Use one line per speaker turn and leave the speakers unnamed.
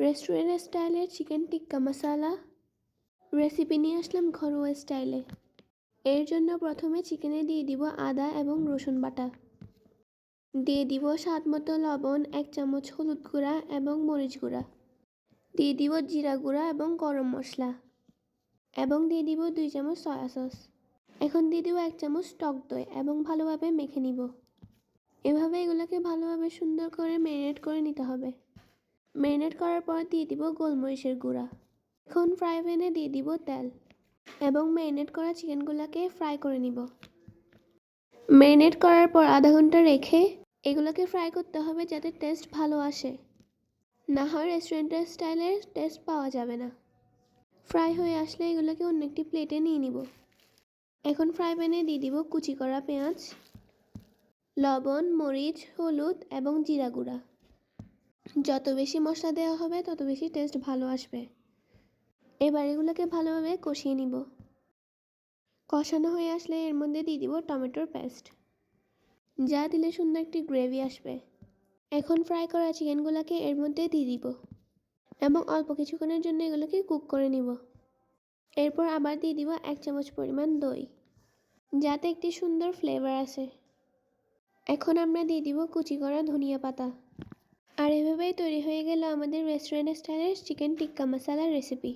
Restaurant স্টাইলের chicken টিক্কা মশালা recipe নিয়ে আসলাম ঘরোয়া স্টাইলে এর জন্য প্রথমে চিকেনে দিয়ে দিব আদা এবং রসুন বাটা। দিয়ে দিব স্বাদ মতো লবণ, এক চামচ হলুদ গুঁড়া এবং মরিচ গুঁড়া। দিয়ে দিব জিরা গুঁড়া এবং গরম মশলা। এবং দিয়ে দিব দুই চামচ সয়া সস এখন দিয়ে দিব এক চামচ টক দই এবং ভালোভাবে মেখে নিব। এভাবে এগুলোকে ভালোভাবে সুন্দর করে ম্যারিনেট করে নিতে হবে। ম্যারিনেট করার পর দিয়ে দিব গোলমরিচের গুঁড়া। এখন ফ্রাই প্যানে দিয়ে দিব তেল এবং ম্যারিনেট করা চিকেনগুলোকে ফ্রাই করে নিব। ম্যারিনেট করার পর আধা ঘণ্টা রেখে এগুলোকে ফ্রাই করতে হবে যাতে টেস্ট ভালো আসে। না হয় রেস্টুরেন্টের স্টাইলের টেস্ট পাওয়া যাবে না। ফ্রাই হয়ে আসলে এগুলোকে অন্য একটি প্লেটে নিয়ে নিব। এখন ফ্রাই প্যানে দিয়ে দিব কুচি করা পেঁয়াজ, লবণ, মরিচ, হলুদ এবং জিরা গুঁড়া। যত বেশি মশলা দেওয়া হবে, তত বেশি টেস্ট ভালো আসবে। এবার এগুলোকে ভালোভাবে কষিয়ে নিব। কষানো হয়ে আসলে এর মধ্যে দিয়ে দিব টমেটোর পেস্ট। যা দিলে সুন্দর একটি গ্রেভি আসবে। এখন ফ্রাই করা চিকেনগুলোকে এর মধ্যে দিয়ে দিব এবং অল্প কিছুক্ষণের জন্য এগুলোকে কুক করে নিব। এরপর আবার দিয়ে দিব এক চামচ পরিমাণ দই, যাতে একটি সুন্দর ফ্লেভার আসে। এখন আমরা দিয়ে দিব কুচি করা ধনিয়া পাতা। আর এভাবেই তৈরি হয়ে গেল আমাদের রেস্টুরেন্ট স্টাইলের চিকেন টিক্কা মশালার রেসিপি